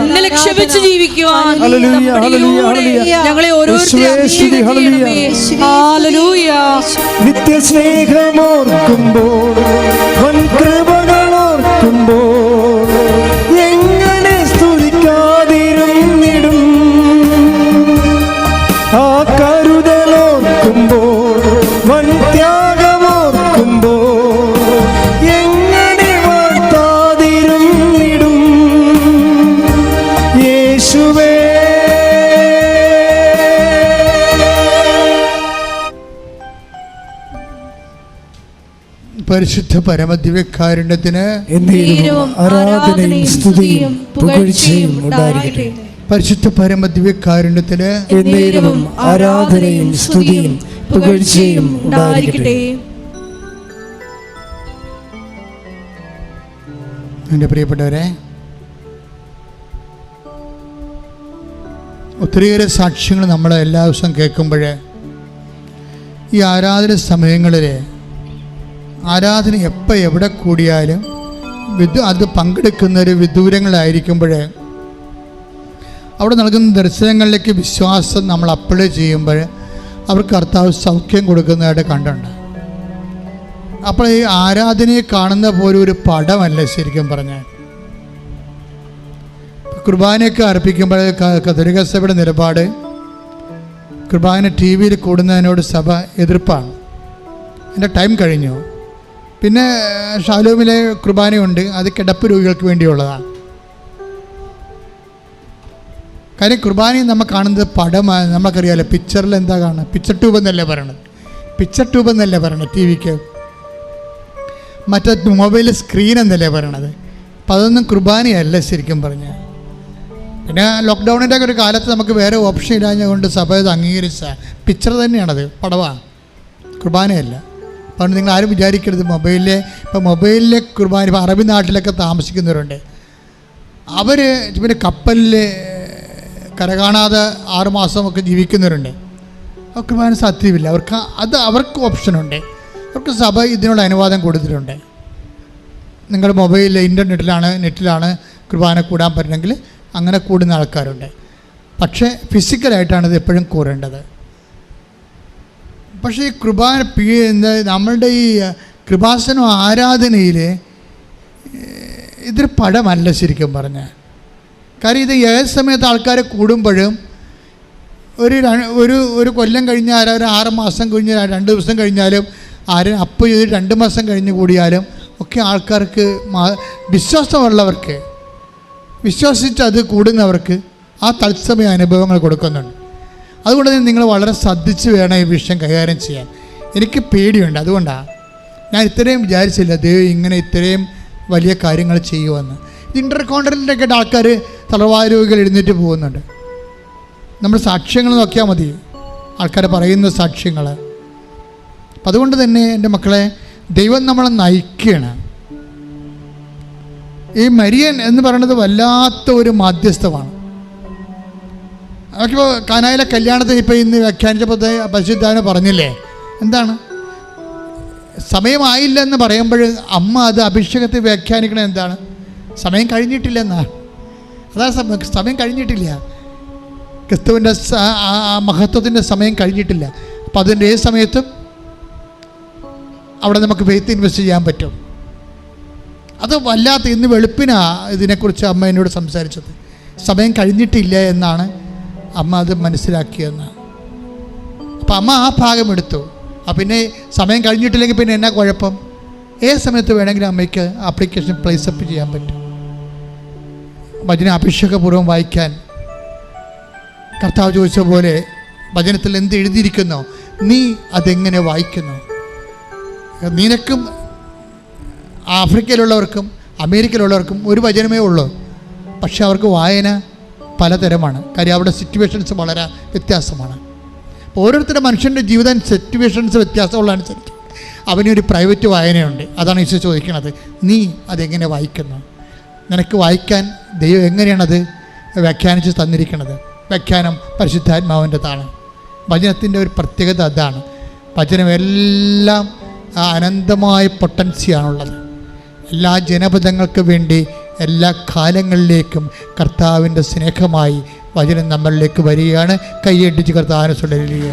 ഇന്നലെ ക്ഷമിച്ച് ജീവിക്കുവാൻ ഹല്ലേലൂയ ഹല്ലേലൂയ ഞങ്ങളെ നിത്യസ്നേഹമോർക്കുമ്പോൾ കൃപകളോർക്കുമ്പോൾ പരിശുദ്ധ പരമദിവ്യകാരുണ്യത്തിന് ആരാധനയും സ്തുതിയും പുകഴ്ചയും ഉണ്ടായിരിക്കട്ടെ. പരിശുദ്ധ പരമദിവ്യകാരുണ്യത്തിന് എന്നേരവും ആരാധനയും സ്തുതിയും പുകഴ്ചയും ഉണ്ടായിരിക്കട്ടെ. എന്റെ പ്രിയപ്പെട്ടവരെ ഒത്തിരിയേറെ സാക്ഷ്യങ്ങൾ നമ്മൾ എല്ലാ ദിവസവും കേൾക്കുമ്പോൾ ഈ ആരാധന സമയങ്ങളിൽ ആരാധന എപ്പോൾ എവിടെ കൂടിയാലും വിദു അത് പങ്കെടുക്കുന്നവർ വിദൂരങ്ങളായിരിക്കുമ്പോൾ അവിടെ നൽകുന്ന ദർശനങ്ങളിലേക്ക് വിശ്വാസം നമ്മൾ അപ്ലൈ ചെയ്യുമ്പോൾ അവർക്ക് കർത്താവ് സൗഖ്യം കൊടുക്കുന്നതായിട്ട് കണ്ടുണ്ട് അപ്പോൾ ഈ ആരാധനയെ കാണുന്ന പോലെ ഒരു പടമല്ല ശരിക്കും പറഞ്ഞാൽ. കുർബാനയൊക്കെ അർപ്പിക്കുമ്പോൾ കഥരിക സഭയുടെ നിലപാട് കുർബാന ടി വിയിൽ കൂടുന്നതിനോട് സഭ എതിർപ്പാണ്. എന്റെ ടൈം കഴിഞ്ഞു. പിന്നെ ഷാലോമിലെ കുർബാനയുണ്ട്. അത് കിടപ്പ് രോഗികൾക്ക് വേണ്ടിയുള്ളതാണ്. കാര്യം കുർബാനയും നമ്മൾ കാണുന്നത് പടമാണ് നമ്മൾക്കറിയാമല്ലോ പിക്ചറിൽ എന്താ കാണുന്നത്? പിക്ചർ ട്യൂബ് എന്നല്ലേ പറയണത്? പിക്ചർ ട്യൂബ് എന്നല്ലേ പറയണത് ടി വിക്ക് മറ്റേ മൊബൈൽ സ്ക്രീൻ എന്നല്ലേ പറയണത്? അപ്പം അതൊന്നും കുർബാനയല്ല ശരിക്കും പറഞ്ഞാൽ പിന്നെ ലോക്ക്ഡൗണിന്റെ ഒരു കാലത്ത് നമുക്ക് വേറെ ഓപ്ഷൻ ഇല്ലാഞ്ഞുകൊണ്ട് സഭ ഇത് അംഗീകരിച്ച പിക്ചർ തന്നെയാണത് പടവാണ് കുർബാനയല്ല. അപ്പം നിങ്ങൾ ആരും വിചാരിക്കരുത് മൊബൈലിലെ ഇപ്പം മൊബൈലിലെ കുർബാന ഇപ്പം അറബി നാട്ടിലൊക്കെ താമസിക്കുന്നവരുണ്ട്. അവർ പിന്നെ കപ്പലിൽ കരകാണാതെ ആറുമാസമൊക്കെ ജീവിക്കുന്നവരുണ്ട്. കുർബാന സാധ്യമില്ല അവർക്ക് അത് അവർക്ക് ഓപ്ഷനുണ്ട്. അവർക്ക് സഭ ഇതിനുള്ള അനുവാദം കൊടുത്തിട്ടുണ്ട്. നിങ്ങൾ മൊബൈലിൽ ഇന്റർനെറ്റിലാണ് നെറ്റിലാണ് കുർബാന കൂടാൻ പറ്റണമെങ്കിൽ അങ്ങനെ കൂടുന്ന ആൾക്കാരുണ്ട്. പക്ഷേ ഫിസിക്കലായിട്ടാണ് ഇത് എപ്പോഴും കൂറേണ്ടത്. പക്ഷേ ഈ കൃപാന നമ്മളുടെ ഈ കൃപാസനം ആരാധനയിൽ ഇതൊരു പടമല്ല ശരിക്കും പറഞ്ഞാൽ കാര്യം ഇത് ഏത് സമയത്ത് ആൾക്കാർ കൂടുമ്പോഴും ഒരു ഒരു ഒരു കൊല്ലം കഴിഞ്ഞാൽ ഒരു ആറ് മാസം കഴിഞ്ഞ് രണ്ട് ദിവസം കഴിഞ്ഞാലും ആരും അപ്പോൾ ഇത് രണ്ട് മാസം കഴിഞ്ഞ് കൂടിയാലും ഒക്കെ ആൾക്കാർക്ക് വിശ്വാസമുള്ളവർക്ക് വിശ്വസിച്ച് അത് കൂടുന്നവർക്ക് ആ തത്സമയ അനുഭവങ്ങൾ കൊടുക്കുന്നുണ്ട്. അതുകൊണ്ട് തന്നെ നിങ്ങൾ വളരെ ശ്രദ്ധിച്ച് വേണം ഈ വിഷയം കൈകാര്യം ചെയ്യാൻ. എനിക്ക് പേടിയുണ്ട്. അതുകൊണ്ടാണ് ഞാൻ ഇത്രയും വിചാരിച്ചില്ല ദൈവം ഇങ്ങനെ ഇത്രയും വലിയ കാര്യങ്ങൾ ചെയ്യുമെന്ന്. ഇന്റർ കോണ്ടിനെന്റൊക്കെ ആൾക്കാർ തളർവായ രോഗികൾ എഴുന്നേറ്റ് പോകുന്നുണ്ട്. നമ്മൾ സാക്ഷ്യങ്ങൾ നോക്കിയാൽ മതി. ആൾക്കാർ പറയുന്ന സാക്ഷ്യങ്ങൾ അപ്പം അതുകൊണ്ട് തന്നെ എന്റെ മക്കളെ ദൈവം നമ്മളെ നയിക്കുകയാണ്. ഈ മരിയൻ എന്ന് പറയുന്നത് വല്ലാത്ത ഒരു മാധ്യസ്ഥമാണ്. നമുക്കിപ്പോൾ കാനായിലെ കല്യാണത്തിന് ഇപ്പോൾ ഇന്ന് വ്യാഖ്യാനിച്ചപ്പോൾ പരിശുദ്ധാവിനെ പറഞ്ഞില്ലേ? എന്താണ്? സമയമായില്ല എന്ന് പറയുമ്പോൾ അമ്മ അത് അഭിഷേകത്തെ വ്യാഖ്യാനിക്കണത് എന്താണ്? സമയം കഴിഞ്ഞിട്ടില്ല എന്നാണ് അതാ സമയം കഴിഞ്ഞിട്ടില്ല. ക്രിസ്തുവിന്റെ മഹത്വത്തിന്റെ സമയം കഴിഞ്ഞിട്ടില്ല. അപ്പം അതിന്റെ ഏത് സമയത്തും അവിടെ നമുക്ക് ഫെയ്ത്ത് ഇൻവെസ്റ്റ് ചെയ്യാൻ പറ്റും. അത് വല്ലാത്ത ഇന്ന് വെളുപ്പിനാ ഇതിനെക്കുറിച്ച് അമ്മ എന്നോട് സംസാരിച്ചത്. സമയം കഴിഞ്ഞിട്ടില്ല എന്നാണ് അമ്മ അത് മനസ്സിലാക്കിയെന്ന്. അപ്പം അമ്മ ആ ഭാഗം എടുത്തു. ആ പിന്നെ സമയം കഴിഞ്ഞിട്ടില്ലെങ്കിൽ പിന്നെ എന്നാ കുഴപ്പം? ഏത് സമയത്ത് വേണമെങ്കിലും അമ്മയ്ക്ക് ആപ്ലിക്കേഷൻ പ്ലേസപ്പ് ചെയ്യാൻ പറ്റും. ഭജന അഭിഷേകപൂർവം വായിക്കാൻ. കർത്താവ് ചോദിച്ച പോലെ ഭജനത്തിൽ എന്ത് എഴുതിയിരിക്കുന്നോ? നീ അതെങ്ങനെ വായിക്കുന്നു? നിനക്കും ആഫ്രിക്കയിലുള്ളവർക്കും അമേരിക്കയിലുള്ളവർക്കും ഒരു വചനമേ ഉള്ളൂ. പക്ഷെ അവർക്ക് വായന പലതരമാണ്. കാര്യം അവിടെ സിറ്റുവേഷൻസ് വളരെ വ്യത്യാസമാണ്. അപ്പോൾ ഓരോരുത്തരുടെ മനുഷ്യന്റെ ജീവിതം സിറ്റുവേഷൻസ് വ്യത്യാസമുള്ള അനുസരിച്ച് അവനൊരു പ്രൈവറ്റ് വായനയുണ്ട്. അതാണ് ഈശോ ചോദിക്കുന്നത് നീ അതെങ്ങനെ വായിക്കുന്നു? നിനക്ക് വായിക്കാൻ ദൈവം എങ്ങനെയാണത് വ്യാഖ്യാനിച്ച് തന്നിരിക്കുന്നത്? വ്യാഖ്യാനം പരിശുദ്ധാത്മാവിന്റെതാണ് ഭജനത്തിന്റെ ഒരു പ്രത്യേകത അതാണ്. ആ അനന്തമായ പൊട്ടൻസിയാണുള്ളത് എല്ലാ ജനപദങ്ങൾക്ക് വേണ്ടി എല്ലാ കാലങ്ങളിലേക്കും കർത്താവിന്റെ സ്നേഹമായി വചനം നമ്മളിലേക്ക് വരികയാണ്. കൈയടിച്ച് കർത്താവിനെ തുടരുക